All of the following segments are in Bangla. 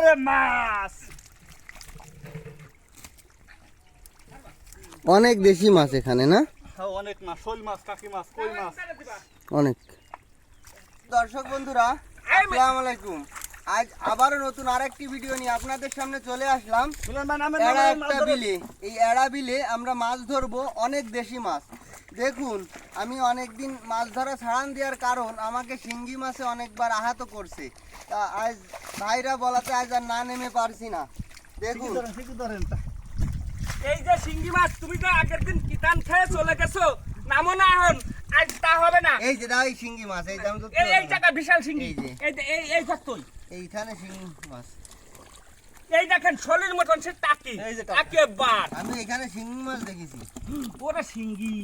ওরে মাছ অনেক দেশি মাছ এখানে না? হ্যাঁ, অনেক মাছ শোল মাছ কাকি মাছ কই মাছ? অনেক। দর্শক বন্ধুরা আসসালামু আলাইকুম। আজ আবারও নতুন আরেকটি ভিডিও নিয়ে আপনাদের সামনে চলে আসলাম। এড়া একটা বিলে। এই এড়া বিলে আমরা মাছ ধরবো অনেক দেশি মাছ। দেখুন আমি অনেকদিন মাছ ধরা ছাড়ান দেওয়ার কারণ আমাকে শিঙ্গি মাছে অনেকবার আহত করছে। তা আজ ভাইরা বলাতে আজ আর না নেমে পারছি না। দেখুন। এই যে শিঙ্গি মাছ তুমি তো আগের দিন কিতান খেয়ে চলে গেছো। নামো না এখন আজ তা হবে না। এই যে দাও এই শিঙ্গি মাছ এই আমি ধরতে এই এই। জায়গা বিশাল শিঙ্গি। এই যে। এই যে এই এই কতই এইখানে শিঙ্গি মাছ। এই দেখেন শোলের মতন সে টাকি। এই যে টাকি। একেবার। আমি এখানে শিঙ্গি মাছ দেখেছি। ওরা শিঙ্গি।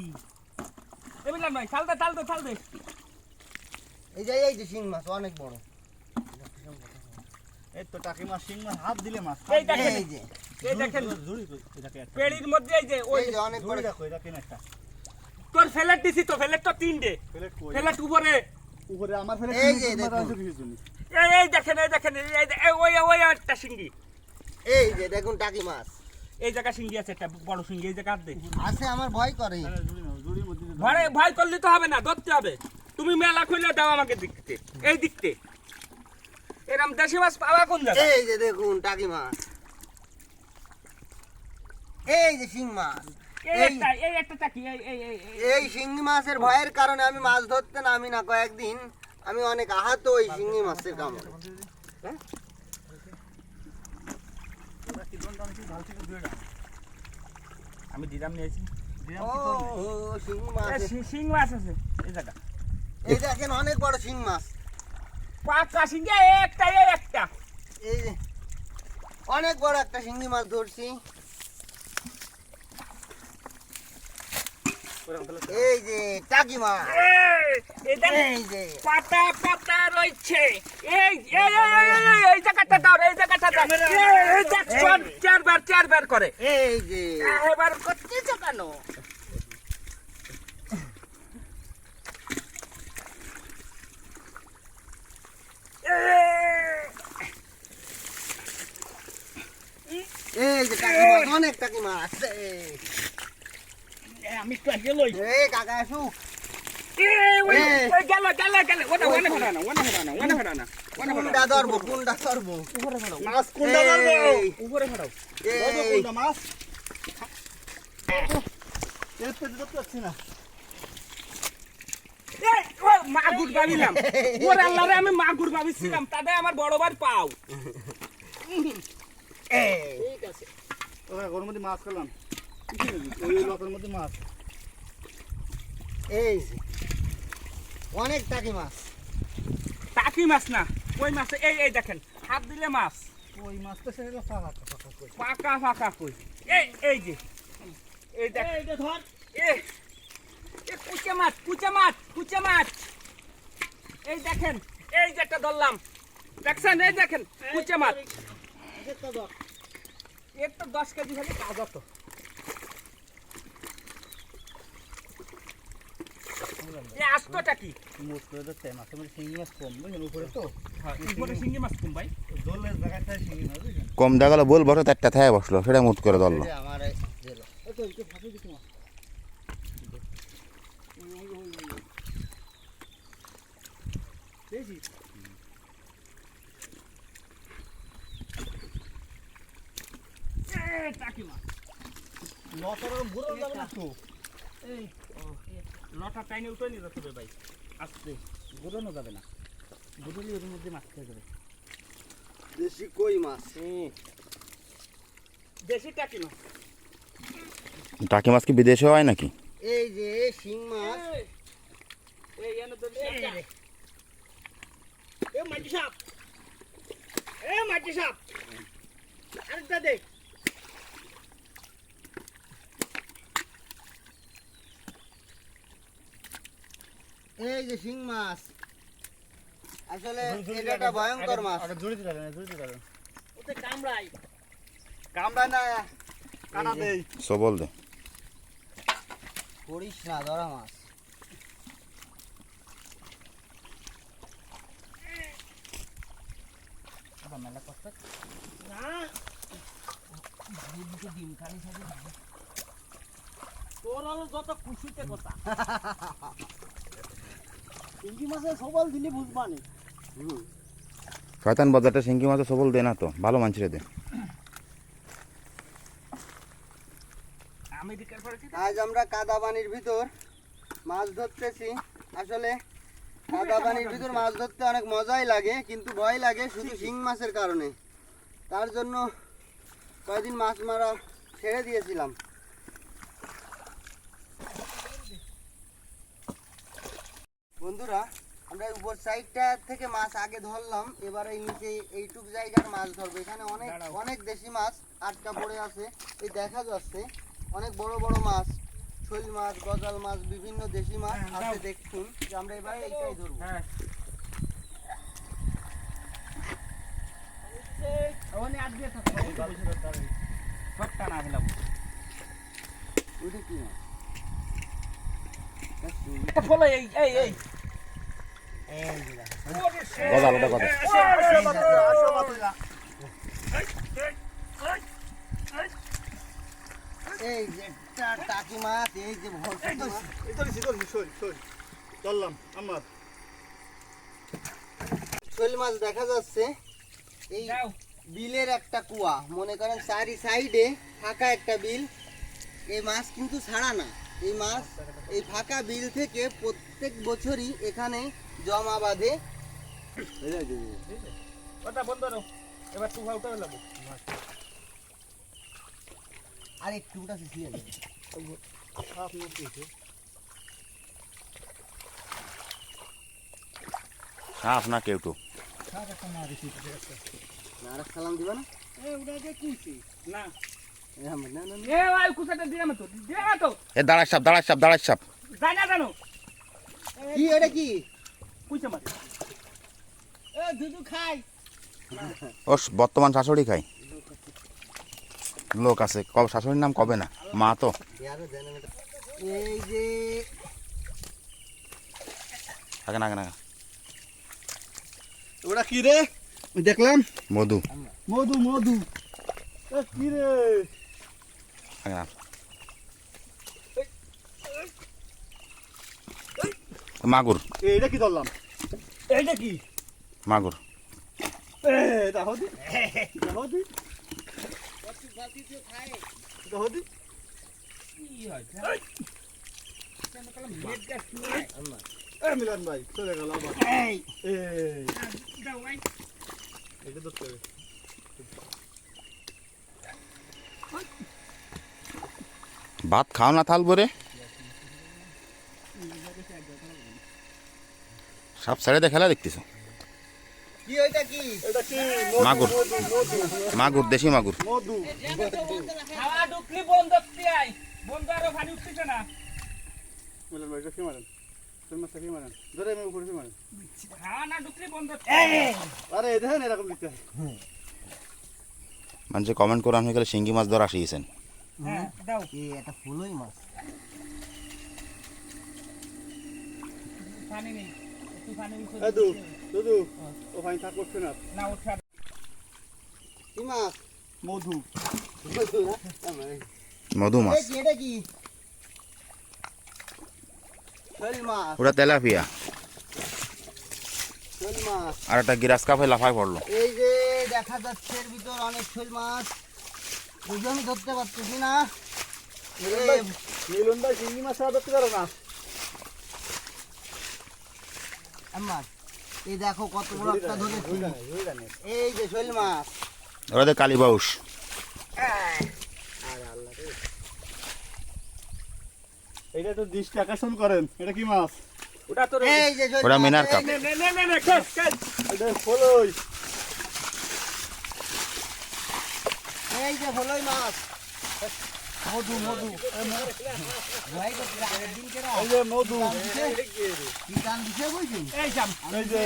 এবার ভাই চালতে চালতে চালতে এই যে এই যে শিং মাছ অনেক বড়। এই তো টাকি মাছ শিং মাছ হাত দিলে মাছ। এই দেখেন এই যে। এই দেখেন। ঝুড়ি কই, এটাকে একটা। পেড়ির মধ্যে এই যে ওই যে অনেক বড়। দেখো, এটা কেন একটা? তোর ফেলেট দিছি তো ফেলেট তো তিনটে। প্লেট ফেলেট উপরে। উপরে আমার ফেলে এই যে তোমার দেখুন। আছে কিসের জন্য? এই এই দেখেন এই দেখেন এই এই- এই ওই ওই একটা শিঙ্গি। এই যে দেখুন টাকি মাছ। এই জায়গা আছে একটা বড় এই জায়গা দে আছে আমার ভয় করে। ভয় ভয় করলে তো হবে না ধরতে হবে। তুমি মেলা খুলে দাও আমাকে এই দিকতে। এরম দেশি মাছ পাওয়া কোন জায়গা? এই যে দেখুন টাকি মাছ। এই যে শিং মাছ। এই এই- একটা এই এই এই এই এই- এই শিঙ্গি মাছের ভয়ের কারণে আমি মাছ ধরতে নামি না কয়েকদিন। আমি অনেক আহত ওই শিঙ্গি মাছের কামড়ে ওরা কি দন্ড আনছি, ঢাল থেকে ধুয়ে দাও। আমি দিদাম নিয়েছি। শিং মাছ আছে। এই জায়গা। এই দেখেন অনেক বড় শিং মাছ। পাঁচটা শিঙ্গি একটা একটা। এই অনেক বড় একটা শিঙ্গি মাছ ধরছি ওরকম ফেলে এই যে টাকি মাছ এই, যে। পাতা পাতা রয়েছে এই এই এই জায়গাটা দাও এই জায়গাটা দাও। এই, দেখ চারবার চারবার করে। এই যে। এবার করতেছো কেন? এই যে টাকি মাছ অনেক টাকি মাছ এই, আমি একটু আগে লই। এই কাকা আসু। ধরবো ধরবো মাছ ধরবো? উপরে ফেরাও মাছ? মাগুর ভাবিলাম ওর আল্লাহরে আমি মাগুর ভাবিছিলাম তাতে আমার বড় ভাই পাও। ঠিক আছে। ওর মধ্যে মাছ খেলাম। ওই লতার মধ্যে মাছ। এই যে, অনেক টাকি মাছ। টাকি মাছ না কই মাছ? এই এই দেখেন হাত দিলে মাছ। ওই মাছ তো সেটা ফাঁকা ফাঁকা করে। পাকা ফাঁকা কই। এই এই যে এই দেখ। এইটা ধর। এ কুচে মাছ কুচে মাছ কুচে মাছ। এই দেখেন এই যে একটা ধরলাম। দেখছেন? এই দেখেন কুচে মাছ। একটা দশ কেজি হলে কাজ হতো আস্তটা কি করে হয়। মাছের মধ্যে শিঙি মাছ কম, বুঝলেন? উপরে তো। উপরে শিঙ্গি মাছ কম ভাই দোলের জায়গাটায় শিঙি মাছ? কম দেখাল বল বসে একটা থায় বসল সেটা মুট করে ধরলো আমার এই দিল। এই তো, এই তো মাছ। টাকি মাছ যাবে না তো। লটা টাইনে উঠে নিয়ে যেতে হবে ভাই। আস্তে। ঘুরানো যাবে না। ঘুরলে ওর মধ্যে মাছ খেয়ে যাবে। দেশি কই মাছ? দেশি টাকি মাছ। টাকি মাছ কি বিদেশে হয় নাকি? এই যে শিং মাছ। এই, এই এনে ধরে এই রে। এ মাটি সাপ। এ মাটি সাপ। আরেকটা দেখ এই যে শিং মাছ। আসলে এটা একটা ভয়ঙ্কর মাছ। আগে ঝুড়িতে রাখেন, ঝুড়িতে রাখেন। ওতে কামড়াই। কামড়ায় না, কাটা দেই। সবল দে। করিস না ধরা মাছ। ঝামেলা করতে না। ডিম খালি খালি। তোর হলো যত খুশিতে কথা। চিংড়ি মাছের সবল দিলে বুঝবানি শয়তান বাজারটা শিঙ্গি মাছে সবল দে না তো ভালো মানছিরে দে। আজ আমরা কাদা পানির ভিতর মাছ ধরতেছি। আসলে কাদা পানির ভিতর মাছ ধরতে অনেক মজাই লাগে কিন্তু ভয় লাগে শুধু শিং মাছের কারণে। তার জন্য কয়েকদিন মাছ মারা ছেড়ে দিয়েছিলাম। বন্ধুরা আমরা উপর সাইডটা থেকে মাছ আগে ধরলাম এবার এই নিচে এইটুক জায়গার মাছ ধরবো। এখানে অনেক অনেক দেশি মাছ আটকা পড়ে আছে এই দেখা যাচ্ছে অনেক বড় বড় মাছ শৈল মাছ গজাল মাছ বিভিন্ন দেশি মাছ আছে দেখুন যে আমরা এবারে এইটাই ধরবো। হ্যাঁ। ওইটা কি মাছ? এই এই এই। আমার। শৈল মাছ দেখা যাচ্ছে। এই বিলের একটা কুয়া। মনে করেন চারি সাইডে ফাঁকা একটা বিল। এই মাছ কিন্তু ছাড়া না। এই মাছ এই ফাঁকা বিল থেকে প্রত্যেক বছরই এখানে জমা বাঁধে। এবার তুই উঠে ফেলাম আর একটুটা শিখিয়ে সাপ। সাপ না কেউ তো? আর সালাম দিবা না ওটা যে না? এ আমার না না না। এ সাপ সাপ সাপ। জানো কি এটা কি? এ দুধু খাই। ও বর্তমান শাশুড়ি খাই। লোক আছে কবে শাশুড়ির নাম কবে না? মা তো। এই যে থাকে না না ওটা কি রে? দেখলাম। মধু। মধু মধু। কি রে? থাকে না। মাগুর। এ, এটা কি ধরলাম? এইটা কি? মাগুর। এ, দেখো দি। দেখো দি। দেখো দি। কি হয় কেন কলম নেট গ্যাস এ, মিলন ভাই চলে গেল এই। এ, ভাই এটা ধরতে হবে। উপরে কি মারেন? খাওয়া না ঢুকলি বন্ধ আরে এই! দেখেন এরকম দিতে হয়। মানুষে কমেন্ট করে আমি গেলে শিঙ্গি মাছ ধরা শিখেছেন। হ্যাঁ দাও। এ এটা ফুলই মাছ। পানি নেই একটু পানি মিশিয়ে এ, দু ও ভাই থাক করছে না। না উঠা কি মাছ? মধু। মাছ। এই এটা কি? ওটা তেলাপিয়া। আর একটা গিরাস কাপে লাফায় পড়ল। এই যে দেখা যাচ্ছে এর ভিতর অনেক শৈল মাছ। বুঝে আমি ধরতে পারতেছি না মিলন ভাই চিংড়ি মাছ ছাড়া ধরতে পারো না আমার এই দেখো কত বড় একটা ধরেছি এই যে শৈল মাছ ওটা কালী বাউস এটা তো দৃষ্টি আকর্ষণ করেন এটা কি মাছ ওটা তো এই যে ওটা মিনার কাপ। যে- নে নে নে নে খেস খেস এটা ফলই এই যে ফলই মাছ মধু মধু এই যে মধু কি গান দিছে বুঝছি এই যাম এই যে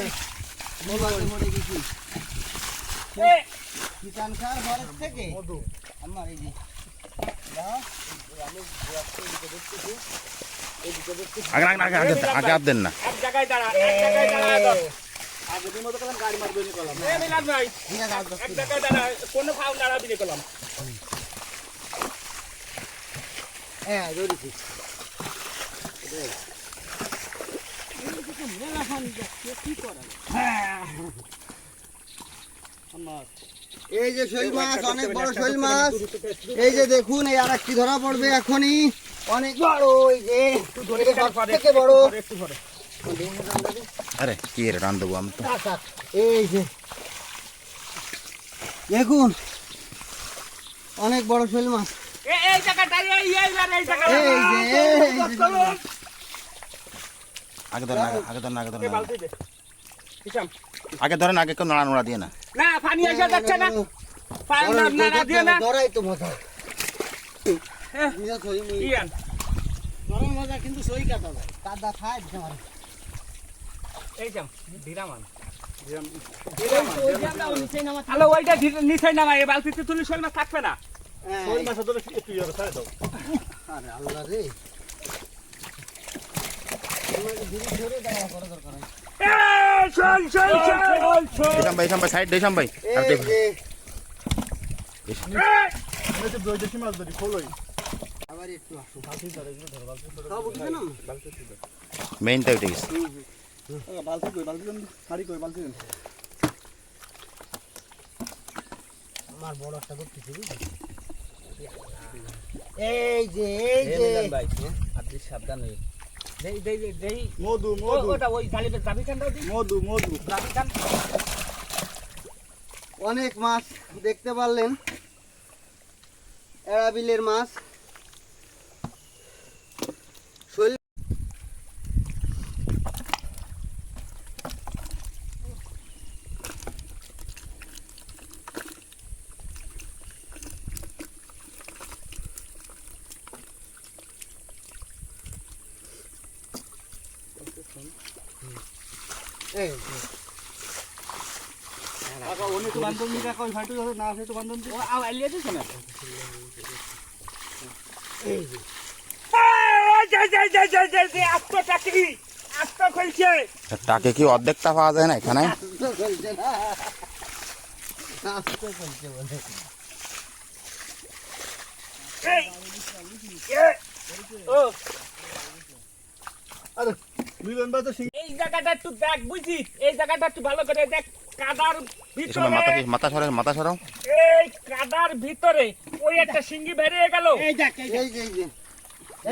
মরে গেছি কিষান খার ঘরের থেকে মধু আমার এই যে দাও, এই যে আমি ঘোরাচ্ছি, এদিকে দেখতেছি, এদিকে দেখতেছি। আগে আগে আগে আগে দেন না এক জায়গায় দাঁড়া এক জায়গায় দাঁড়া দাও আগের মতো করলাম গাড়ি মারবে নি করলাম এ মিলাদ ভাই এক জায়গায় দাঁড়া কোনো ফাউল দাঁড়াবি নি করলাম হ্যাঁ। আমার এই যে শৈল মাছ অনেক বড় শৈল মাছ। এই যে দেখুন এই আর একটি ধরা পড়বে এখনই। অনেক বড় ওই যে সব থেকে বড়। একটু পরে আরে কি রে রান দেবো আমি তো এই যে দেখুন অনেক বড় শৈল মাছ এই আগে ধরেন আগে- আগে ধরেন আগে ধরেন আগে- বালতি দে হিসাম আগে ধরেন আগে কেউ নাড়া নোড়া দিয়ে না পানি এসে যাচ্ছে ধরাই তো মজা হ্যাঁ। কিন্তু সই কাটা যায় কাদা খায় এই যাম ধীরামান দিলাম। ওইটা নিচে নামা এই বালতিতে তুলি শোল মাছ থাকবে না। মাছ একটু ইয়ে ছাড়ে দাও। আরে আল্লাহ রে। মেইনটা উঠে গেছে। বালতি কই বালতি হাড়ি কই বালতি আমার বড় একটা করতেছি এই যে এই যে। ভাই আপনি সাবধান হয়ে। দেই দেই দেই দেই। মধু মধু। ওটা ওই জালিবে জাবি কান দাও মধু মধু। জাবি কান অনেক মাছ দেখতে পারলেন। এরা বিলের মাছ শৈল এই বান্ধব নি কাকা ওই না আছে তো বান্ধব। ও আও দিছ না? টাকে কি অর্ধেকটা পাওয়া যায় না এখানে? আরে মিলন ভাই তো এই জায়গাটা একটু দেখ বুঝি? এই জায়গাটা একটু ভালো করে দেখ কাদার ভিতরে। মাথা সরাও মাথা সরাও। এই কাদার ভিতরে ওই একটা সিঙ্গি বেরিয়ে গেল। এই যে এই যে।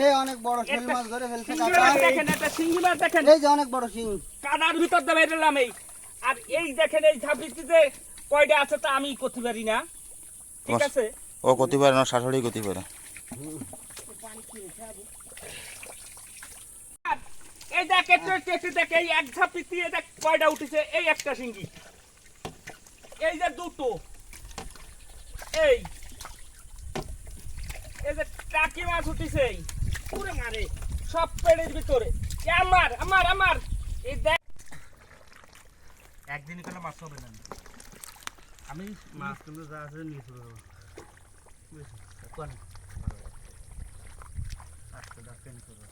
এই অনেক বড় শৈল মাছ ধরে ফেলছে সিঙ্গি কাকা মাছ দেখেন একটা সিঙ্গি মাছ দেখেন। এই যে অনেক বড় শিং। কাদার ভিতর দিয়ে বেরোলাম এই। আর এই দেখেন এই ঝাঁপিতে কয়টা আছে তা আমি করতে পারি না। ঠিক আছে? ও করতে পারে না শাশুড়ি করতে পারে এই দেখ একটু দেখ এই এক ঝাঁপিতে এই দেখ কয়টা উঠেছে এই একটা সিঙ্গি এই যে দুটো এই এই যে টাকি মাছ উঠেছে এই পুরে মারে সব পেড়ের ভিতরে আমার আমার আমার এই দেখ একদিনই কোনো মাছ হবে না আমি মাছ কিন্তু যা আছে নিয়ে কোন আজকে ডাক্তার নিয়ে শুরু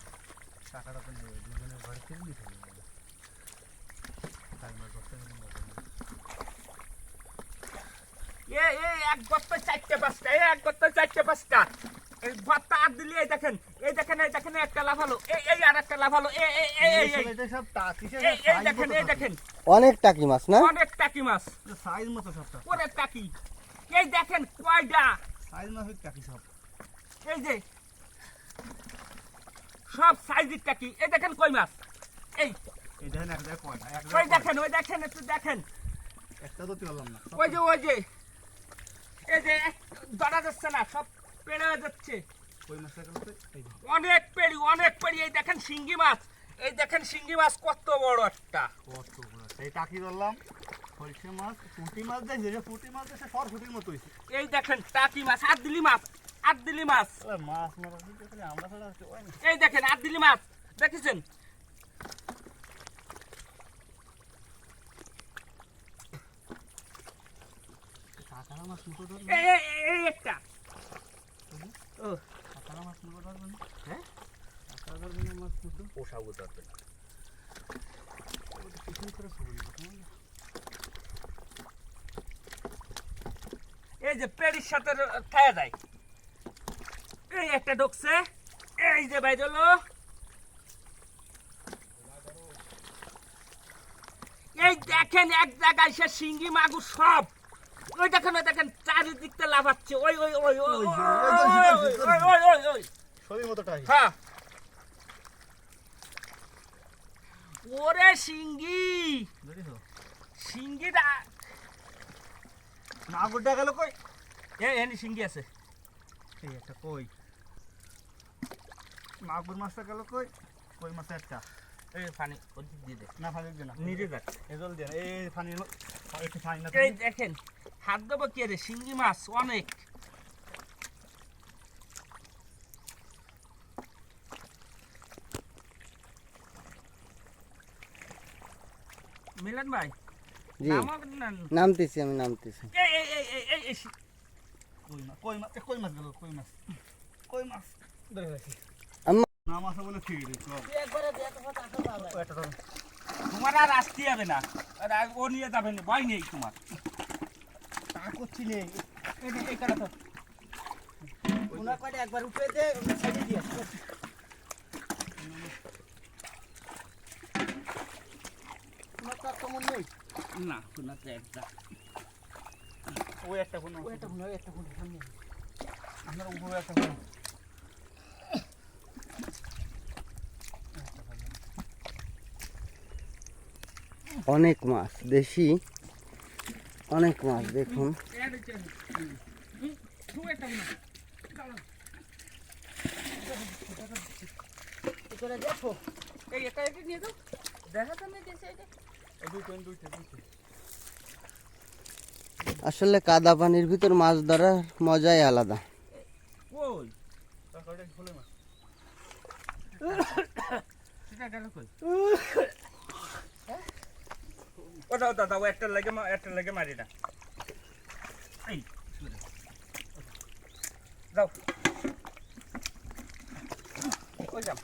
টাকাটা তো নেবে দুজনের ঘরে থেকে নিয়ে শুরু করব টাইমার করতে এ এ এক বস্তা চারটে পাঁচটা এ এক বস্তা চারটে পাঁচটা। এই ভর্তা আর দিলি এই দেখেন এই দেখেন এই দেখেন একটা লাফালো এই এই আর একটা লাফালো এ এই এই এই। এই সব টাকিসে এই এই দেখেন এই দেখেন। অনেক টাকি মাছ না? অনেক টাকি মাছ। সাইজ মতো সবটা টাকি। এই দেখেন কয়টা সাইজ মাছ টাকি সব। এই যে সব সাইজের টাকি এই দেখেন কই মাছ? এই। এই দেখেন এক জায়গায় কয়টা ওই দেখেন ওই দেখেন একটু দেখেন। একটা তো তুললাম না ওই যে ওই যে। এই যে ধরা যাচ্ছে না সব পেড়ে যাচ্ছে। অনেক পেড়ি অনেক পেড়ি। এই দেখেন শিঙ্গি মাছ। এই দেখেন শিঙ্গি মাছ কত বড় একটা। কত বড় সেই টাকি ধরলাম। সরষে মাছ পুঁটি মাছ দেখছে যে পুঁটি মাছ দেখছে সর ফুটির মতো হয়েছে এই দেখেন টাকি মাছ আর দিলি মাছ। আট মাছ। এই দেখেন আট মাছ। দেখেছেন? এই হ্যাঁ? এই যে পেড়ির সাথে থায়া যায়। এই একটা ঢুকছে। এই যে হলো এই দেখেন এক জায়গায় সে শিঙ্গি মাগুর সব। ওই দেখেন ওই দেখেন লাফাচ্ছে। ওই ওই ওই ওই ওই ওই ওই ওই হ্যাঁ। ওরে শিঙ্গি শিঙ্গিটা গেল কই? এ এনি শিঙ্গি আছে। এই একটা কই? মাগুর মাছটা গেল কই? কই মাছ একটা? এই পানি ওদিক দিয়ে দে। না ফানি দিয়ে না। নিজে যাক। এই জল দিয়ে না। এই ফানি একটু ফানি না এই দেখেন হাত দেবো কি রে? শিঙ্গি মাছ অনেক। মিলন ভাই জি। নামক না নামতেছি আমি নামতেছি। এই এই এই এই এই এই কই মাছ কই মাছ এ কই মাছ গেল? কই মাছ? কই মাছ? ধরে রাখি নাম আছে বলে ঠিক তোমার আর আসতে যাবে না। ও নিয়ে যাবে না ভয় নেই তোমার। তা করছি নেই এটা তো। ওনার কয়টা একবার উঠে দে ছেড়ে দিয়ে তোমার তো না তোমার তো একটা। ওই একটা কোনো একটা কোনো ওই একটা কোনো আমরা উপরে একটা কোনো অনেক মাছ দেশি অনেক মাছ দেখুন আসলে কাদা পানির ভিতর মাছ ধরার মজাই আলাদা ওটা ওটা দাও একটা লাগে একটা লাগে মারি না। এই যাও। ওই যাও